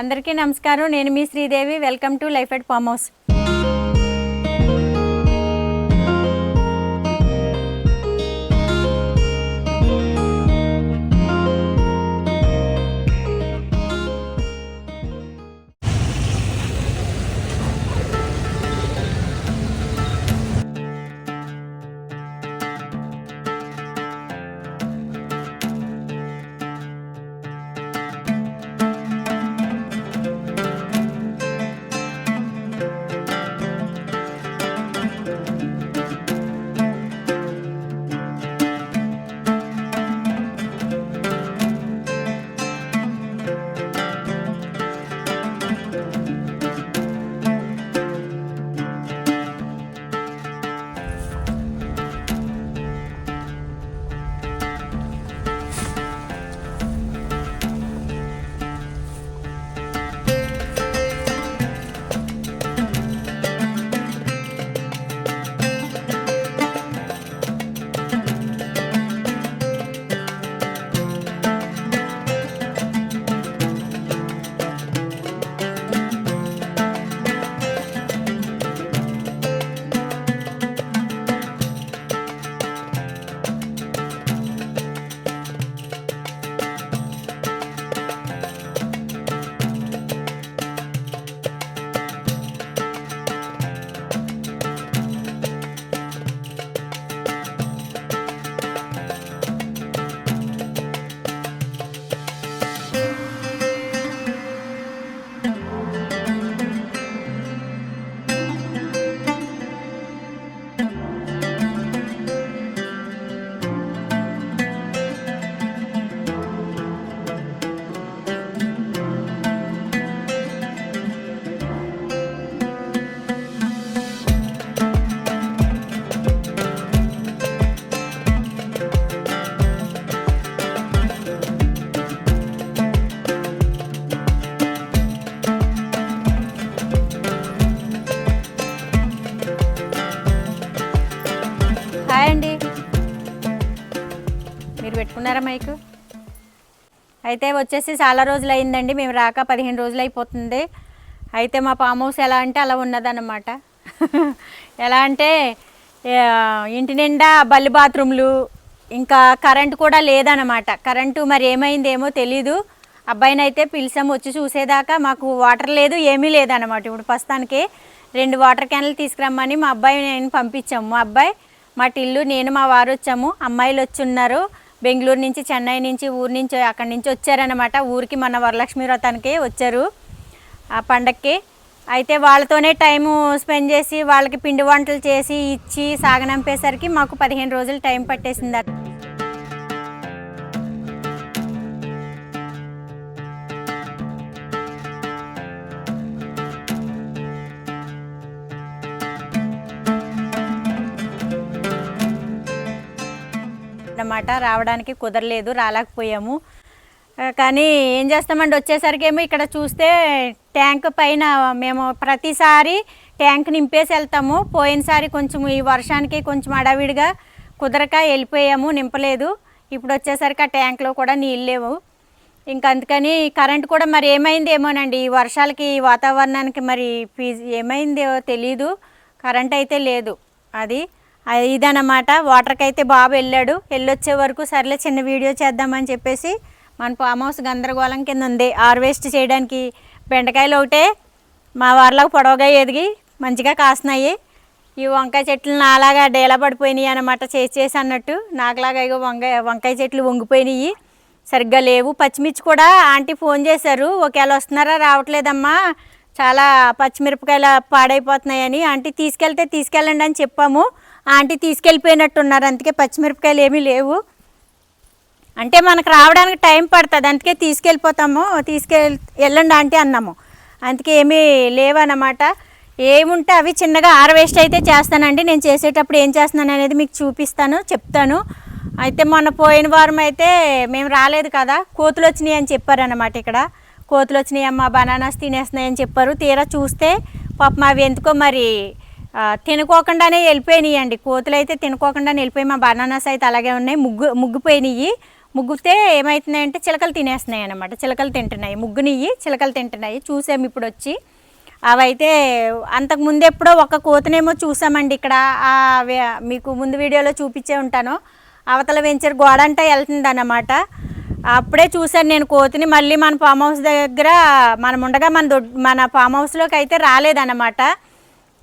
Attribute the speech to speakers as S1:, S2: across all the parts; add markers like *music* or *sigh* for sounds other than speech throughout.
S1: అందరికీ నమస్కారం. నేను మీ Sridevi. Welcome to life at farm house. అయితే వచ్చేసి చాలా రోజులు అయిందండి మేము రాక పదిహేను రోజులు అయిపోతుంది అయితే మా ఫామ్ హౌస్ ఎలా అంటే అలా ఉన్నదన్నమాట. *laughs* ఎలా అంటే ఇంటి నిండా బల్లి బాత్రూమ్లు ఇంకా కరెంట్ కూడా లేదన్నమాట. కరెంటు మరి ఏమైందేమో తెలీదు. అబ్బాయిని అయితే పిలిచాము వచ్చి చూసేదాకా మాకు వాటర్ లేదు ఏమీ లేదన్నమాట. ఇప్పుడు ప్రస్తుతానికి రెండు వాటర్ క్యాన్లు తీసుకురమ్మని మా అబ్బాయి నేను పంపించాము. మా అబ్బాయి మా టిల్లు నేను మా వారు వచ్చాము. అమ్మాయిలు వచ్చి ఉన్నారు. బెంగళూరు నుంచి చెన్నై నుంచి ఊరు నుంచి అక్కడి నుంచి వచ్చారనమాట ఊరికి మన వరలక్ష్మి వ్రతానికి వచ్చారు ఆ పండక్కి. అయితే వాళ్ళతోనే టైము స్పెండ్ చేసి వాళ్ళకి పిండి వంటలు చేసి ఇచ్చి సాగనంపేసరికి మాకు పదిహేను రోజులు టైం పట్టేసింది అన్నమాట. రావడానికి కుదరలేదు రాలేకపోయాము. కానీ ఏం చేస్తామండి వచ్చేసరికి ఏమో ఇక్కడ చూస్తే ట్యాంక్ పైన మేము ప్రతిసారి ట్యాంక్ నింపేసి వెళ్తాము. పోయినసారి కొంచెం ఈ వర్షానికి కొంచెం అడావిడిగా కుదరక వెళ్ళిపోయాము నింపలేదు. ఇప్పుడు వచ్చేసరికి ఆ ట్యాంక్లో కూడా నీళ్ళు లేవు. ఇంకా అందుకని కరెంట్ కూడా మరి ఏమైంది ఏమోనండి ఈ వర్షాలకి ఈ వాతావరణానికి మరి ఫీజు ఏమైందో తెలీదు. కరెంట్ అయితే లేదు అది. ఇదనమాట వాటర్కి అయితే బాబు వెళ్ళాడు. వెళ్ళొచ్చే వరకు సర్లే చిన్న వీడియో చేద్దామని చెప్పేసి మన ఫామ్ హౌస్ గందరగోళం కింద ఉంది. హార్వెస్ట్ చేయడానికి బెండకాయలు ఒకటే మా వారిలోకి పొడవుగా ఎదిగి మంచిగా కాస్తున్నాయి. ఈ వంకాయ చెట్లు నాలాగా డేలా పడిపోయినాయి అనమాట చేసి చేసి అన్నట్టు. నాకులాగా ఇగో వంకాయ వంకాయ చెట్లు వంగిపోయినాయి. సరిగ్గా లేవు. పచ్చిమిర్చి కూడా ఆంటీ ఫోన్ చేశారు. ఒకవేళ వస్తున్నారా రావట్లేదమ్మా. చాలా పచ్చిమిరపకాయలు పాడైపోతున్నాయని ఆంటీ తీసుకెళ్తే తీసుకెళ్ళండి అని చెప్పాము. ఆంటీ తీసుకెళ్ళిపోయినట్టున్నారు. అందుకే పచ్చిమిరపకాయలు ఏమీ లేవు. అంటే మనకు రావడానికి టైం పడుతుంది. అందుకే తీసుకెళ్ళిపోతాము. తీసుకెళ్ వెళ్ళండి ఆంటీ అన్నాము. అందుకే ఏమీ లేవన్నమాట. ఏముంటే అవి చిన్నగా ఆరవేస్ట్ అయితే చేస్తానండి. నేను చేసేటప్పుడు ఏం చేస్తున్నాను అనేది మీకు చూపిస్తాను చెప్తాను. అయితే మొన్న పోయిన వారం అయితే మేము రాలేదు కదా. కోతులు వచ్చినాయి అని చెప్పారనమాట ఇక్కడ. కోతులు వచ్చినాయి అమ్మ బనానాస్ తినేస్తున్నాయి అని చెప్పారు. తీరా చూస్తే పాపం అవి ఎందుకో మరి తినుకోకుండానే వెళ్ళిపోయినాయి అండి కోతులు అయితే తినుకోకుండానే వెళ్ళిపోయి మా బనానాస్ అయితే అలాగే ఉన్నాయి. ముగ్గు ముగ్గిపోయినాయి ముగ్గుతే ఏమవుతున్నాయి అంటే చిలకలు తినేస్తున్నాయి అన్నమాట. చిలకలు తింటున్నాయి. ముగ్గునియ్యి చిలకలు తింటున్నాయి. చూసాము ఇప్పుడు వచ్చి అవైతే అంతకు ముందు ఎప్పుడో ఒక కోతనేమో చూసామండి ఇక్కడ. మీకు ముందు వీడియోలో చూపించే ఉంటాను. అవతల వెంచర్ గోడంట వెళ్తుంది అనమాట అప్పుడే చూశాను నేను కోతిని. మళ్ళీ మన ఫామ్ హౌస్ దగ్గర మనం ఉండగా మన దొడ్ మన ఫామ్ హౌస్లోకి అయితే రాలేదన్నమాట.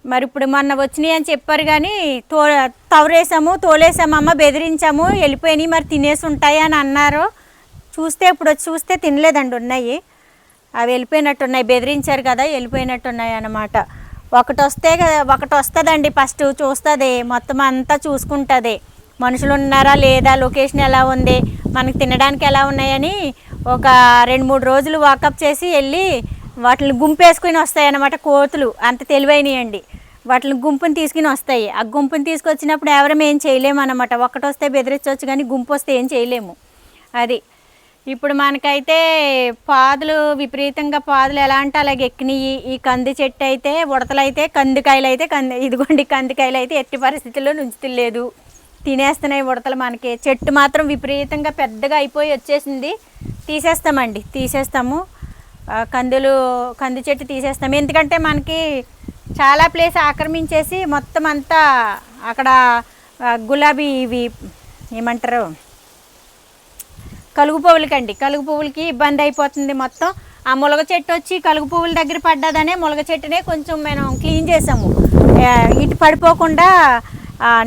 S1: మరి ఇప్పుడు మొన్న వచ్చినాయి అని చెప్పారు కానీ తో తవరేసాము తోలేసాము అమ్మ బెదిరించాము వెళ్ళిపోయినాయి మరి తినేసి ఉంటాయి అని అన్నారు. చూస్తే ఇప్పుడు వచ్చి చూస్తే తినలేదండి ఉన్నాయి. అవి వెళ్ళిపోయినట్టు ఉన్నాయి బెదిరించారు కదా వెళ్ళిపోయినట్టున్నాయి అన్నమాట. ఒకటి వస్తే కదా- ఒకటి వస్తుందండి ఫస్ట్ చూస్తుంది మొత్తం అంతా చూసుకుంటుంది. మనుషులు ఉన్నారా లేదా లొకేషన్ ఎలా ఉంది మనకు తినడానికి ఎలా ఉన్నాయని ఒక రెండు మూడు రోజులు వాకప్ చేసి వెళ్ళి వాటిని గుంపేసుకుని వస్తాయి అన్నమాట కోతులు అంత తెలివైనయండి. వాటిని గుంపుని తీసుకుని వస్తాయి. ఆ గుంపుని తీసుకొచ్చినప్పుడు ఎవరం ఏం చేయలేము అనమాట ఒకటి వస్తే బెదిరించవచ్చు కానీ గుంపు వస్తే ఏం చేయలేము. అది. ఇప్పుడు మనకైతే పాదులు విపరీతంగా పాదులు ఎలా అంటే అలాగే ఎక్కినాయి. ఈ కంది చెట్టు అయితే ఉడతలైతే కందికాయలు అయితే కంది ఇదిగోండి కందికాయలు అయితే ఎట్టి పరిస్థితుల్లో నుంచుతలేదు. తినేస్తున్నాయి ఉడతలు మనకి. చెట్టు మాత్రం విపరీతంగా పెద్దగా అయిపోయి వచ్చేసింది. తీసేస్తామండి. తీసేస్తాము. కందులు కంది చెట్టు తీసేస్తాము. ఎందుకంటే మనకి చాలా ప్లేస్ ఆక్రమించేసి మొత్తం అంతా అక్కడ గులాబీ ఇవి ఏమంటారు? కలుగు పువ్వులకండి. కలుగు పువ్వులకి ఇబ్బంది అయిపోతుంది మొత్తం. ఆ ములగ చెట్టు వచ్చి కలుగు పువ్వుల దగ్గర పడ్డదనే ములగ చెట్టునే కొంచెం మనం క్లీన్ చేసాము. ఇటు పడిపోకుండా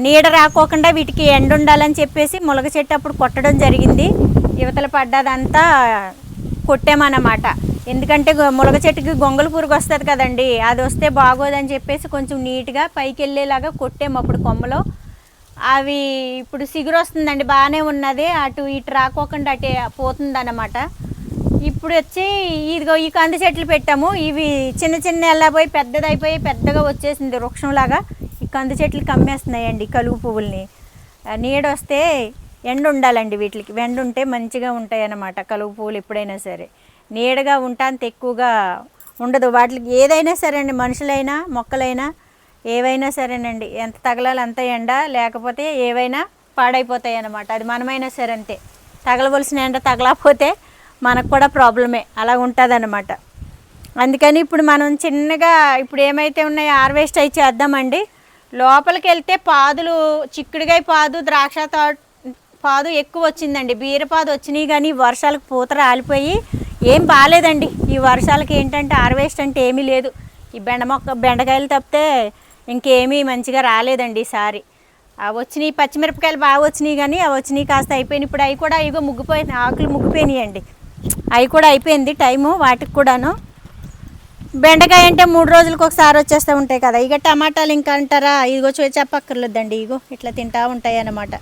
S1: నీడ రాకోకుండా వీటికి ఎండ ఉండాలని చెప్పేసి ములగ చెట్టు అప్పుడు కొట్టడం జరిగింది. యువతల పడ్డదంతా కొట్టామన్నమాట. ఎందుకంటే ములగ చెట్టుకి గొంగళ పురుగు వస్తుంది కదండి. అది వస్తే బాగోదని చెప్పేసి కొంచెం నీట్గా పైకి వెళ్ళేలాగా కొట్టాము అప్పుడు కొమ్మలో. అవి ఇప్పుడు సిగురు వస్తుందండి బాగానే ఉన్నది. అటు ఇటు రాకోకుండా అటే పోతుంది అన్నమాట ఇప్పుడు వచ్చి ఇదిగో ఈ కంది చెట్లు పెట్టాము. ఇవి చిన్న చిన్న వెళ్ళబోయి పెద్దదైపోయి పెద్దగా వచ్చేసింది వృక్షంలాగా. ఈ కంది చెట్లు కమ్మేస్తున్నాయండి కలుగు పువ్వుల్ని. నీడొస్తే నీడ వస్తే ఎండ ఉండాలండి వీటికి. ఎండ ఉంటే మంచిగా ఉంటాయి అన్నమాట కలుగు పువ్వులు ఎప్పుడైనా సరే. నీడగా ఉంటాంత ఎక్కువగా ఉండదు. వాటికి ఏదైనా సరే అండి మనుషులైనా మొక్కలైనా ఏవైనా సరేనండి. ఎంత తగలాలి అంత ఎండ లేకపోతే ఏవైనా పాడైపోతాయి అన్నమాట. అది మనమైనా సరే అంతే. తగలవలసిన ఎండ తగలకపోతే మనకు కూడా ప్రాబ్లమే. అలా ఉంటుందన్నమాట. అందుకని ఇప్పుడు మనం చిన్నగా ఇప్పుడు ఏమైతే ఉన్నాయో హార్వెస్ట్ అయి చేద్దామండి. లోపలికి వెళ్తే పాదులు చిక్కుడుగాయ పాదు ద్రాక్ష తోట పాదు ఎక్కువ వచ్చిందండి. బీరపాదు వచ్చినాయి కానీ వర్షాలకు పూత రాలిపోయి ఏం బాగాలేదండి. ఈ వర్షాలకి ఏంటంటే హార్వెస్ట్ అంటే ఏమీ లేదు. ఈ బెండ మొక్క బెండకాయలు తప్పితే ఇంకేమీ మంచిగా రాలేదండి ఈసారి ఆ వచ్చినాయి పచ్చిమిరపకాయలు బాగా వచ్చినాయి కానీ అవి వచ్చినాయి కాస్త అయిపోయినాయి. ఇప్పుడు అవి కూడా ఇగో ముగ్గిపోయి ఆకులు ముగ్గిపోయినాయండి. అవి కూడా అయిపోయింది టైము వాటికి కూడాను. బెండకాయ అంటే మూడు రోజులకు ఒకసారి వచ్చేస్తూ ఉంటాయి కదా. ఇక టమాటాలు ఇంకా అంటారా? ఇదిగో చూ చెప్పక్కర్లేదండి ఇగో ఇట్లా తింటా ఉంటాయి అన్నమాట.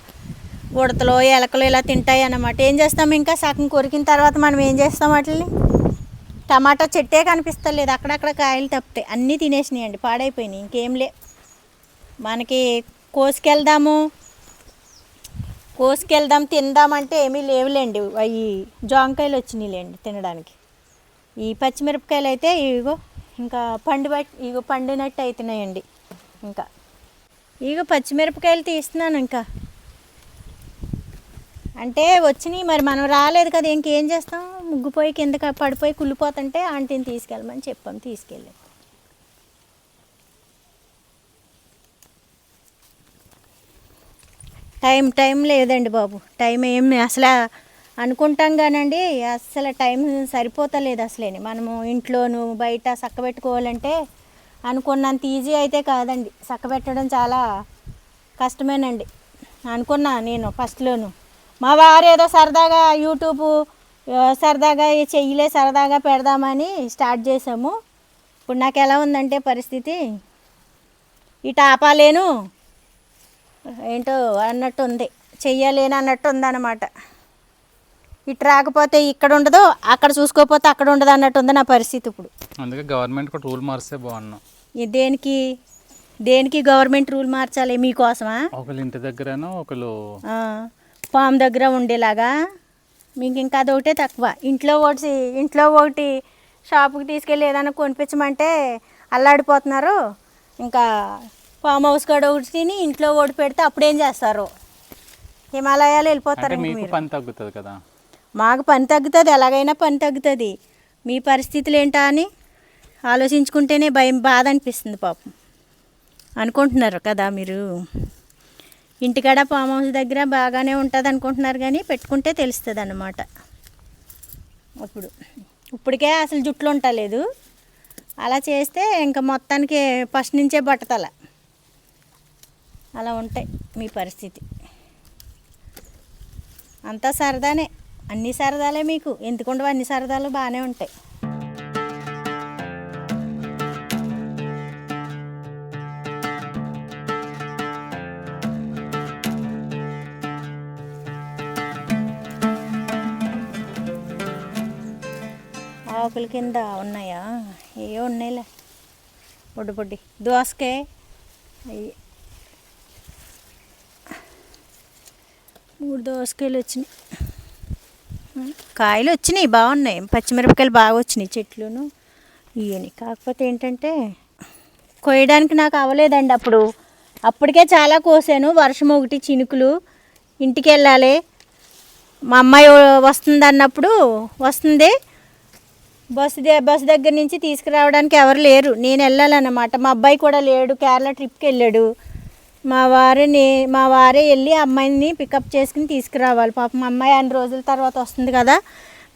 S1: ఉడతలు ఎలకలు ఇలా తింటాయి అన్నమాట. ఏం చేస్తాం ఇంకా? సగం కొరికిన తర్వాత మనం ఏం చేస్తాం వాటిని? టమాటా చెట్టే కనిపిస్తలేదు. అక్కడక్కడ కాయలు తప్పితే అన్నీ తినేసినాయండి పాడైపోయినాయి. ఇంకేం లే. మనకి కోసుకెళ్దాము. కోసుకెళ్దాం తిందామంటే ఏమీ లేవులేండి. అవి జాంకాయలు వచ్చినాయిలేండి తినడానికి. ఈ పచ్చిమిరపకాయలు అయితే ఇగో ఇంకా పండు బట్ ఇగో పండినట్టు అవుతున్నాయండి ఇంకా. ఇగో పచ్చిమిరపకాయలు తీస్తున్నాను ఇంకా. అంటే వచ్చినాయి మరి మనం రాలేదు కదా ఇంకేం చేస్తాం? ముగ్గుపోయి కిందకి పడిపోయి కుళ్ళిపోతుంటే ఆంటీని తీసుకెళ్ళమని చెప్పాం తీసుకెళ్ళి. టైం టైం లేదండి బాబు. టైం ఏం అసలు అనుకుంటాం కానండి అసలు టైం సరిపోతలేదు అసలేని. మనము ఇంట్లోను బయట చక్కబెట్టుకోవాలంటే అనుకున్నంత ఈజీ అయితే కాదండి. చక్కబెట్టడం చాలా కష్టమేనండి. అనుకున్నా నేను ఫస్ట్లోను. మా వారు ఏదో సరదాగా యూట్యూబ్ సరదాగా చెయ్యిలే సరదాగా పెడదామని స్టార్ట్ చేసాము. ఇప్పుడు నాకు ఎలా ఉందంటే పరిస్థితి ఇటు ఆపాలేను ఏంటో అన్నట్టు ఉంది చెయ్యలేను అన్నట్టు ఉందన్నమాట ఇటు రాకపోతే ఇక్కడ ఉండదు అక్కడ చూసుకోకపోతే అక్కడ ఉండదు అన్నట్టు ఉంది నా పరిస్థితి ఇప్పుడు.
S2: అందుకే గవర్నమెంట్ రూల్ మారిస్తే బాగున్నాం.
S1: దేనికి దేనికి గవర్నమెంట్ రూల్ మార్చాలి మీకోసమా?
S2: ఒకళ్ళు ఇంటి దగ్గరనో ఒకళ్ళు
S1: ఫామ్ దగ్గర ఉండేలాగా. మీకు ఇంకా అదొకటే తక్కువ. ఇంట్లో ఒకటి ఇంట్లో ఒకటి షాపుకి తీసుకెళ్ళి ఏదైనా కొనిపించమంటే అల్లాడిపోతున్నారు. ఇంకా ఫామ్ హౌస్ కాడ ఒకటి తిని ఇంట్లో ఒకటి పెడితే అప్పుడేం చేస్తారు? హిమాలయాలు వెళ్ళిపోతారు
S2: మీకు పని తగ్గుతుంది కదా?
S1: మాకు పని తగ్గుతుంది. ఎలాగైనా పని తగ్గుతుంది. మీ పరిస్థితులు ఏంటా అని ఆలోచించుకుంటేనే భయం బాధ అనిపిస్తుంది పాపం. అనుకుంటున్నారు కదా మీరు? ఇంటికాడ ఫామ్ హౌస్ దగ్గర బాగానే ఉంటుంది అనుకుంటున్నారు కానీ పెట్టుకుంటే తెలుస్తుంది అన్నమాట అప్పుడు. ఇప్పటికే అసలు జుట్లు ఉండలేదు అలా చేస్తే ఇంకా మొత్తానికి ఫస్ట్ నుంచే బట్టతల. అలా ఉంటాయి మీ పరిస్థితి. అంతా సరదానే. అన్ని సరదాలే మీకు. ఎందుకుండవు అన్ని సరదాలు? బాగానే ఉంటాయి. ఆకుల కింద ఉన్నాయా? ఏ ఉన్నాయిలే. బొడ్డు బొడ్డి. దోసకాయ మూడు దోసకాయలు వచ్చినాయి. కాయలు వచ్చినాయి బాగున్నాయి. పచ్చిమిరపకాయలు బాగా వచ్చినాయి చెట్లును ఇవని కాకపోతే ఏంటంటే కోయడానికి నాకు అవ్వలేదండి అప్పుడు. అప్పటికే చాలా కోసాను. వర్షం ఒకటి చినుకులు. ఇంటికి వెళ్ళాలి. మా అమ్మాయి వస్తుంది అన్నప్పుడు వస్తుంది. బస్సు బస్సు దగ్గర నుంచి తీసుకురావడానికి ఎవరు లేరు. నేను వెళ్ళాలన్నమాట. మా అబ్బాయి కూడా లేడు. కేరళ ట్రిప్కి వెళ్ళాడు. మా వారిని మా వారే వెళ్ళి అమ్మాయిని పికప్ చేసుకుని తీసుకురావాలి. పాపం మా అమ్మాయి అన్ని రోజుల తర్వాత వస్తుంది కదా.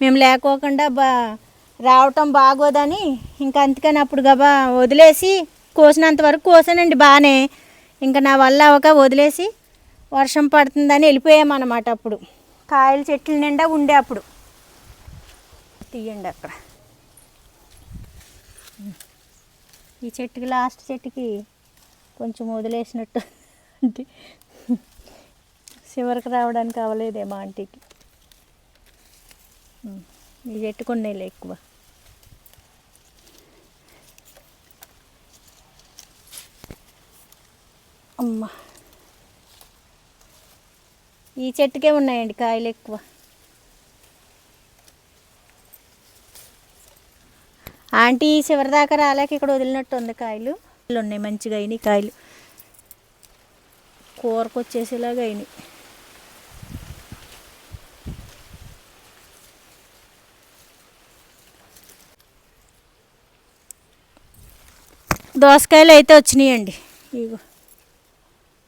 S1: మేము లేకోకుండా బా రావటం బాగోదని ఇంకా అందుకని అప్పుడు గబా వదిలేసి కోసినంత వరకు కోసానండి బాగానే ఇంకా నా వల్ల అవక వదిలేసి వర్షం పడుతుందని వెళ్ళిపోయామన్నమాట అప్పుడు. కాయల చెట్ల నిండా ఉండే అప్పుడు. తీయండి అక్కడ. ఈ చెట్టుకి లాస్ట్ చెట్టుకి కొంచెం వదిలేసినట్టు అంటే చివరికి రావడానికి అవ్వలేదేమో ఆంటీకి. ఈ చెట్టు కొన్నేలే ఎక్కువ. అమ్మ. ఈ చెట్టుకే ఉన్నాయండి కాయలు ఎక్కువ. ఆంటీ చివరి దాకా రాలేక ఇక్కడ వదిలినట్టు ఉంది కాయలు. ఉన్నాయి మంచిగా అయినాయి కాయలు. కూరకు వచ్చేసేలాగా అయినాయి. దోసకాయలు అయితే వచ్చినాయండి. ఇగో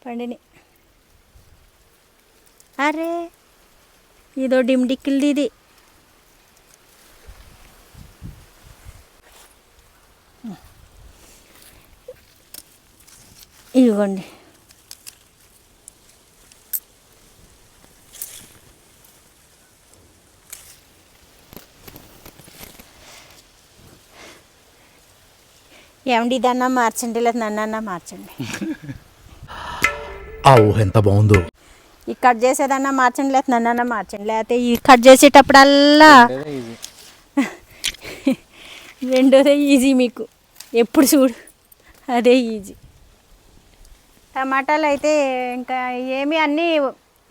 S1: పండిని. అరే ఇదో డిమ్డిక్కిల్ది ఇది. ఇదిగోండి. ఏమండి ఇదన్నా మార్చండి లేదా నన్నన్నా మార్చండి?
S3: ఆ ఊహ ఎంత బాగుందో.
S1: ఈ కట్ చేసేదన్నా మార్చండి లేదా నన్నన్నా మార్చండి లేకపోతే ఈ కట్ చేసేటప్పుడల్లా రెండోదే ఈజీ మీకు. ఎప్పుడు చూడు. అదే ఈజీ టమాటాలు అయితే ఇంకా ఏమి అన్నీ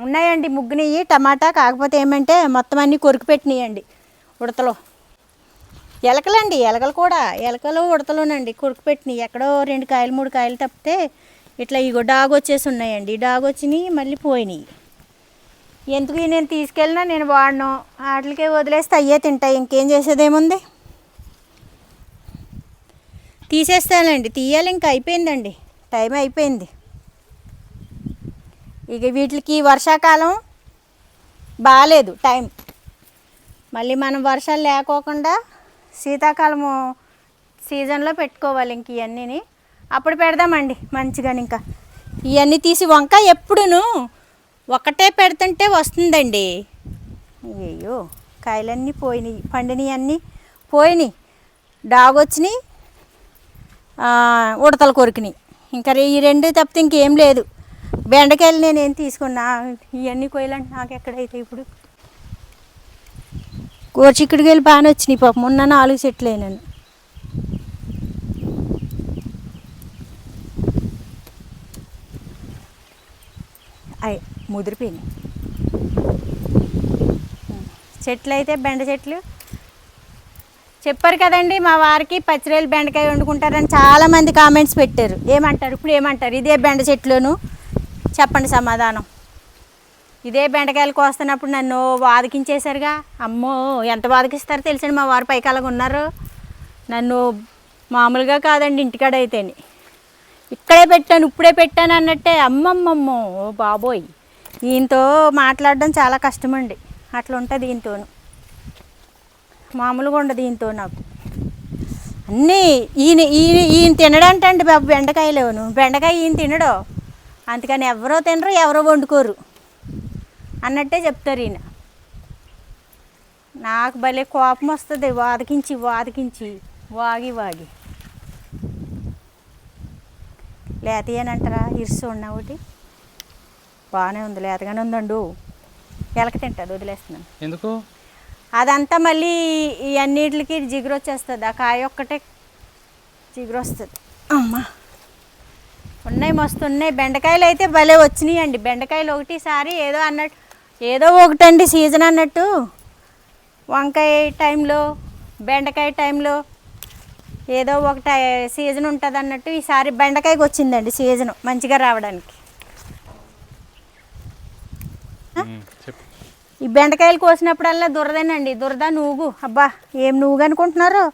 S1: ఉన్నాయండి ముగ్గునివి టమాటా కాకపోతే ఏమంటే మొత్తం అన్నీ కొరికి పెట్టినాయండి ఉడతలో. ఎలకలండి ఎలకలు కూడా. ఎలకలు ఉడతలోనండి కొరికి పెట్టినాయి ఎక్కడో రెండు కాయలు మూడు కాయలు తప్పితే ఇట్లా ఇగో డాగ్ వచ్చేసి ఉన్నాయండి. డాగ్ వచ్చినాయి మళ్ళీ పోయినాయి ఎందుకు నేను తీసుకెళ్ళినా నేను వాడను. వాటికే వదిలేస్తే అయ్యే తింటాయి ఇంకేం చేసేదేముంది? తీసేస్తానండి. తీయాలి ఇంకా అయిపోయిందండి. టైం అయిపోయింది. ఇక వీటికి వర్షాకాలం బాగాలేదు టైం. మళ్ళీ మనం వర్షాలు లేకోకుండా శీతాకాలము సీజన్లో పెట్టుకోవాలి ఇంక ఇవన్నీని అప్పుడు పెడదామండి మంచిగా ఇంకా. ఇవన్నీ తీసి వంకాయ ఎప్పుడును ఒకటే పెడుతుంటే వస్తుందండి. అయ్యో కాయలన్నీ పోయినాయి పండినవి అన్నీ పోయినాయి. డాగ్ వచ్చినాయి ఉడతలు కొరికినాయి. ఇంకా రే- ఈ రెండు తప్పితే ఇంకేం లేదు. బెండకాయలు నేను ఏం తీసుకున్నా? ఇవన్నీ కోయాలంటే నాకు ఎక్కడైతే ఇప్పుడు? గోరుచిక్కుడికాయలు బాగానే వచ్చినాయి పాపం. మొన్న నాలుగు చెట్లు అయినాను అవి ముదిరిపోయినాయి. చెట్లు అయితే బెండ చెట్లు చెప్పారు కదండి మా వారికి పచ్చిరేలు బెండకాయ వండుకుంటారని చాలా మంది కామెంట్స్ పెట్టారు. ఏమంటారు? ఇప్పుడు ఏమంటారు? ఇదే బెండ చెట్లును చెప్పండి సమాధానం. ఇదే బెండకాయలు కోస్తున్నప్పుడు నన్ను వాదికించేశారుగా? అమ్మో ఎంత వాదికిస్తారో తెలిసండి మా వారు పైకి ఉన్నారు? నన్ను మామూలుగా కాదండి ఇంటికాడ అయితేని ఇక్కడే పెట్టాను ఇప్పుడే పెట్టాను అన్నట్టే అమ్మమ్మమ్మో ఓ బాబోయ్. దీంతో మాట్లాడడం చాలా కష్టమండి. అట్లా ఉంటుంది దీంతోనూ మామూలుగా ఉండదు ఈయనతో నాకు. అన్నీ ఈయన ఈయన ఈయన తినడంటండి బాబు బెండకాయలేను బెండకాయ ఈయన తినడు. అందుకని ఎవరో తినరు ఎవరో వండుకోరు. అన్నట్టే చెప్తారు ఈయన. నాకు భలే కోపం వస్తుంది. వాదికించి వాదికించి వాగి వాగి. లేతయ్యనంటారా ఇరుసు ఉన్న ఒకటి. బాగానే ఉంది లేతగానే ఉందండు. ఎలక తింటుంది వదిలేస్తున్నాను.
S2: ఎందుకు?
S1: అదంతా మళ్ళీ ఈ అన్నిటికి జిగురు వచ్చేస్తుంది. ఆ కాయ ఒక్కటే జిగురు వస్తుంది. అమ్మా. ఉన్నాయి మస్తు ఉన్నాయి. బెండకాయలు అయితే భలే వచ్చినాయి అండి బెండకాయలు ఒకటిసారి ఏదో అన్నట్టు ఏదో ఒకటండి సీజన్ అన్నట్టు. వంకాయ టైంలో బెండకాయ టైంలో ఏదో ఒక సీజన్ ఉంటుంది అన్నట్టు ఈసారి బెండకాయకి వచ్చిందండి సీజన్ మంచిగా రావడానికి. ఈ బెండకాయలు కోసినప్పుడల్లా దురదేనండి. దురద నువ్వు అబ్బా ఏం నువ్వు అనుకుంటున్నారు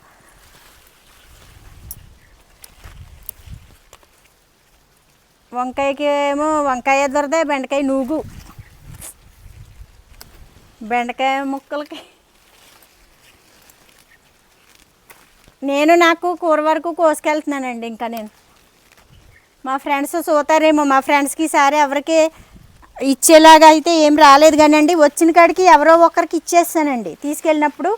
S1: వంకాయకి ఏమో వంకాయ దొరద బెండకాయ నూగు. బెండకాయ ముక్కలకి నేను నాకు కూర వరకు కోసుకెళ్తున్నానండి ఇంకా నేను. మా ఫ్రెండ్స్ చూతారేమో మా ఫ్రెండ్స్కి ఈసారి ఎవరికి ఇచ్చేలాగా అయితే ఏం రాలేదు కానండి. వచ్చిన కాడికి ఎవరో ఒకరికి ఇచ్చేస్తానండి. తీసుకెళ్ళినప్పుడు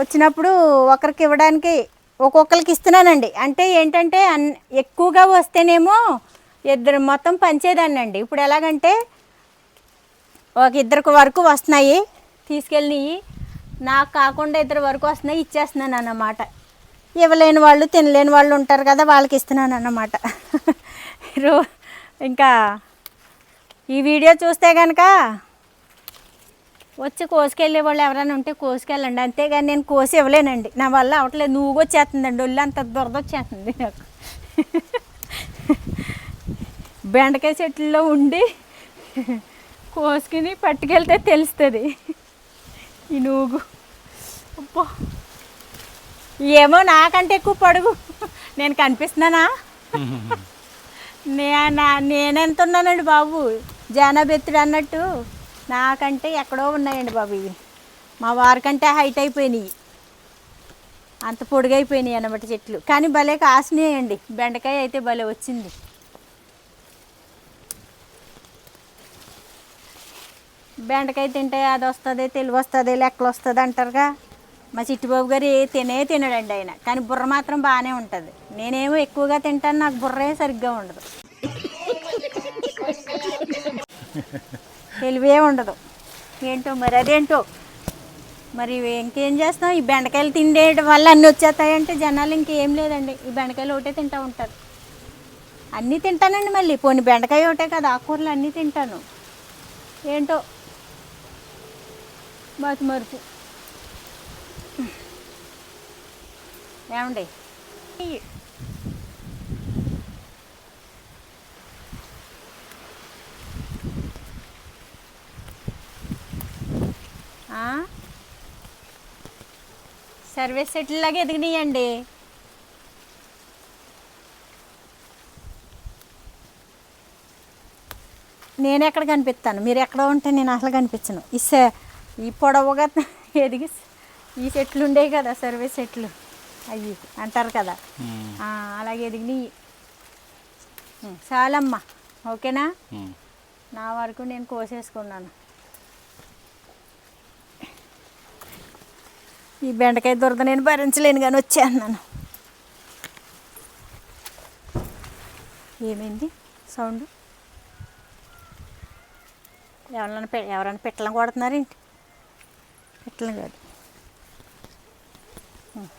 S1: వచ్చినప్పుడు ఒకరికి ఇవ్వడానికి ఒక్కొక్కరికి ఇస్తున్నానండి. అంటే ఏంటంటే అన్ ఎక్కువగా వస్తేనేమో ఇద్దరు మొత్తం పంచేదాన్నండి. ఇప్పుడు ఎలాగంటే ఒక ఇద్దరికి వరకు వస్తున్నాయి తీసుకెళ్ళినవి నాకు కాకుండా ఇద్దరు వరకు వస్తున్నాయి ఇచ్చేస్తున్నాను అన్నమాట ఇవ్వలేని వాళ్ళు తినలేని వాళ్ళు ఉంటారు కదా వాళ్ళకి ఇస్తున్నాను అన్నమాట రో ఇంకా ఈ వీడియో చూస్తే కనుక వచ్చి కోసుకెళ్ళే వాళ్ళు ఎవరైనా ఉంటే కోసుకెళ్ళండి. అంతేగాని నేను కోసి ఇవ్వలేనండి నా వల్ల అవట్లేదు. నువ్వు వచ్చేస్తుందండి. ఒళ్ళు అంత దురద వచ్చేస్తుంది నాకు. బెండకాయ చెట్లలో ఉండి కోసుకుని పట్టుకెళ్తే తెలుస్తుంది. ఈ నూగు. అబ్బా. ఏమో నాకంటే ఎక్కువ పొడుగు. నేను కనిపిస్తున్నానా? *laughs* నే నా- నేనెంత ఉన్నానండి బాబు? జానాబెత్తుడు అన్నట్టు నాకంటే ఎక్కడో ఉన్నాయండి బాబు ఇవి. మా వారికంటే హైట్ అయిపోయినాయి. అంత పొడుగైపోయినాయి అన్నమాట చెట్లు. కానీ భలే కాసినాయండి. బెండకాయ అయితే భలే వచ్చింది. బెండకాయ తింటే అది వస్తుంది తెలివి వస్తుంది లెక్కలు వస్తుంది అంటారుగా. మా చిట్టిబాబు గారు ఏ తినే తినడండి ఆయన. కానీ బుర్ర మాత్రం బాగానే ఉంటుంది. నేనేమో ఎక్కువగా తింటాను నాకు బుర్రే సరిగ్గా ఉండదు. తెలివే ఉండదు. ఏంటో మరి అదేంటో? మరి ఇంకేం చేస్తాం? ఈ బెండకాయలు తిండేయడం వల్ల అన్నీ వచ్చేస్తాయంటే జనాలు ఇంకేం లేదండి. ఈ బెండకాయలు ఒకటే తింటూ ఉంటారు. అన్నీ తింటానండి మళ్ళీ. పోనీ బెండకాయ ఒకటే కదా. ఆకుకూరలు అన్నీ తింటాను. ఏంటో? మతి మరుపు. ఏమండి? సర్వీస్ సెటిల్ లాగా ఎదిగినాయండి. నేను ఎక్కడ కనిపిస్తాను? మీరు ఎక్కడ ఉంటే నేను అసలు కనిపించను. ఈ స ఈ పొడవుగా *laughs* ఎదిగి ఈ చెట్లు ఉండేవి కదా సర్వీస్ చెట్లు అవి అంటారు కదా. అలాగే ఎదిగినాయి. చాలమ్మా. ఓకేనా. నా వరకు నేను కోసేసుకున్నాను. ఈ బెండకాయ దురద నేను భరించలేను కానీ వచ్చేస్తున్నాను. ఏమైంది? సౌండ్? ఎవరైనా పె ఎవరైనా పిట్టలను కొడుతున్నారేంటి పిట్టలు కాదు.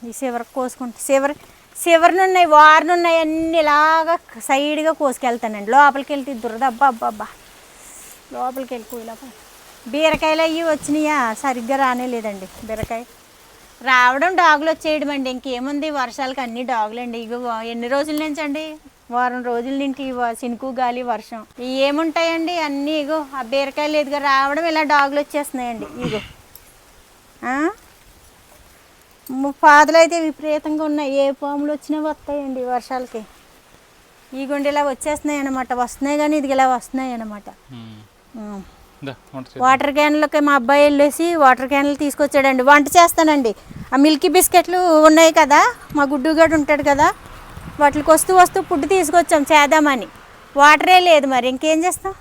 S1: ఈ చివరికి కోసుకుంటా. చివరి చివరిని ఉన్నాయి ఉన్నాయి అన్ని ఇలాగా సైడ్గా కోసుకెళ్తానండి. లోపలికి వెళ్తే దురద అబ్బా అబ్బా అబ్బా. లోపలికి వెళ్ళిపోయి లోపల బీరకాయలు అవి వచ్చినాయా? సరిగ్గా రానే లేదండి బీరకాయ. రావడం డాగులు వచ్చేయడం అండి ఇంకేముంది? వర్షాలకి అన్ని డాగులు అండి ఇగో ఎన్ని రోజుల నుంచి అండి వారం రోజుల వ- చినుకు గాలి వర్షం. ఇవి ఏముంటాయండి? అన్నీ ఇగో ఆ బీరకాయలు ఎదుగు రావడం ఇలా డాగులు వచ్చేస్తున్నాయండి. ఇగో. పాదులు అయితే విపరీతంగా ఉన్నాయి. ఏ పాములు వచ్చినా వస్తాయండి వర్షాలకి. ఈ గుండె ఇలా వచ్చేస్తున్నాయి అనమాట వస్తున్నాయి కానీ ఇది ఇలా వస్తున్నాయి అనమాట. వాటర్ క్యాన్లకి మా అబ్బాయి వెళ్ళేసి వాటర్ క్యాన్లు తీసుకొచ్చాడండి. వంట చేస్తానండి. ఆ మిల్కీ బిస్కెట్లు ఉన్నాయి కదా మా గుడ్డుగాడు ఉంటాడు కదా వాటికి వస్తూ వస్తూ ఫుడ్ తీసుకొచ్చాం చేద్దామని. వాటరే లేదు మరి ఇంకేం చేస్తాం?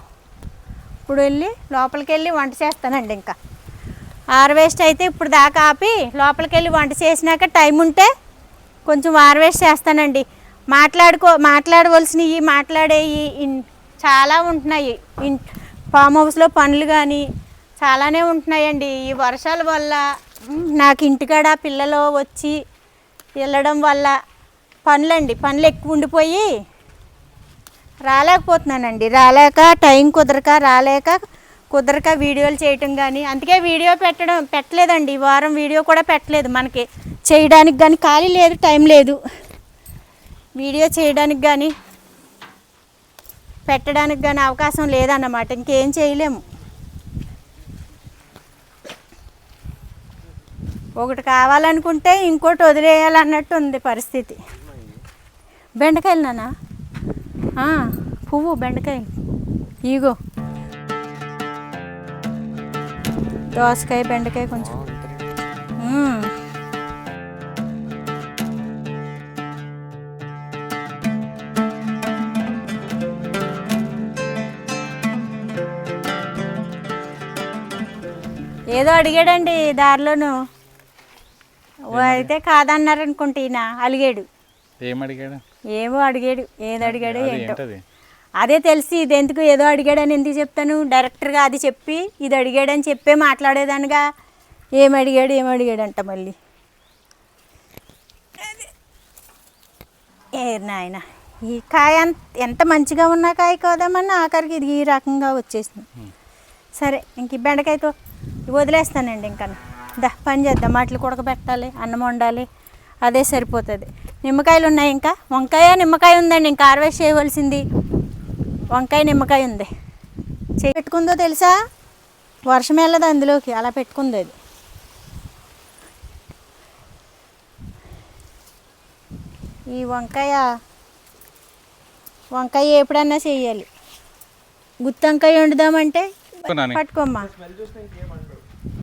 S1: ఇప్పుడు వెళ్ళి లోపలికి వెళ్ళి వంట చేస్తానండి ఇంకా. హార్వేస్ట్ అయితే ఇప్పుడు దాకా ఆపి లోపలికి వెళ్ళి వంట చేసినాక టైం ఉంటే కొంచెం హార్వేస్ట్ చేస్తానండి. మాట్లాడుకో మాట్లాడవలసినవి మాట్లాడేవి చాలా ఉంటున్నాయి. ఇన్ ఫామ్ హౌస్లో పనులు కానీ చాలానే ఉంటున్నాయండి. ఈ వర్షాల వల్ల నాకు ఇంటికాడ పిల్లలు వచ్చి వెళ్ళడం వల్ల పనులండి. పనులు ఎక్కువ ఉండిపోయి రాలేకపోతున్నానండి. రాలేక టైం కుదరక రాలేక కుదరక వీడియోలు చేయటం కానీ అందుకే వీడియో పెట్టడం పెట్టలేదండి. ఈ వారం వీడియో కూడా పెట్టలేదు మనకి. చేయడానికి కానీ ఖాళీ లేదు టైం లేదు. వీడియో చేయడానికి కానీ పెట్టడానికి కానీ అవకాశం లేదన్నమాట. ఇంకేం చేయలేము. ఒకటి కావాలనుకుంటే ఇంకోటి వదిలేయాలన్నట్టు ఉంది పరిస్థితి. బెండకాయలు నాన్న. ఆ, పువ్వు బెండకాయలు ఈగో దోసకాయ బెండకాయ కొంచెం. ఏదో అడిగాడండి దారిలోను. అయితే కాదన్నారు అనుకుంటే ఈయన అలిగాడు.
S2: అడిగాడు
S1: ఏమో అడిగాడు. ఏది అడిగాడు ఏంటో. అదే తెలిసి ఇది ఎందుకు ఏదో అడిగాడని ఎందుకు చెప్తాను? డైరెక్టర్గా అది చెప్పి ఇది అడిగాడని చెప్పే మాట్లాడేదానిగా ఏం అడిగాడు ఏం అడిగాడంట మళ్ళీ. ఏ నాయన ఈ కాయ ఎంత మంచిగా ఉన్న కాయ కాదామని ఆఖరికి ఇది ఈ రకంగా వచ్చేసింది. సరే ఇంక ఈ బెండకాయతో వదిలేస్తానండి ఇంకా దా పని చేద్దాం. వాటిని ఉడకబెట్టాలి అన్నం వండాలి అదే సరిపోతుంది. నిమ్మకాయలు ఉన్నాయి ఇంకా? వంకాయ నిమ్మకాయ ఉందండి. ఇంకా హార్వెస్ట్ చేయవలసింది. వంకాయ నిమ్మకాయ ఉంది. చేయి పెట్టుకుందో తెలుసా? వర్షం వెళ్ళదు అందులోకి. అలా పెట్టుకుంది అది. ఈ వంకాయ వంకాయ ఎప్పుడన్నా చేయాలి గుత్తి వంకాయ వండుదామంటే పట్టుకోమ్మా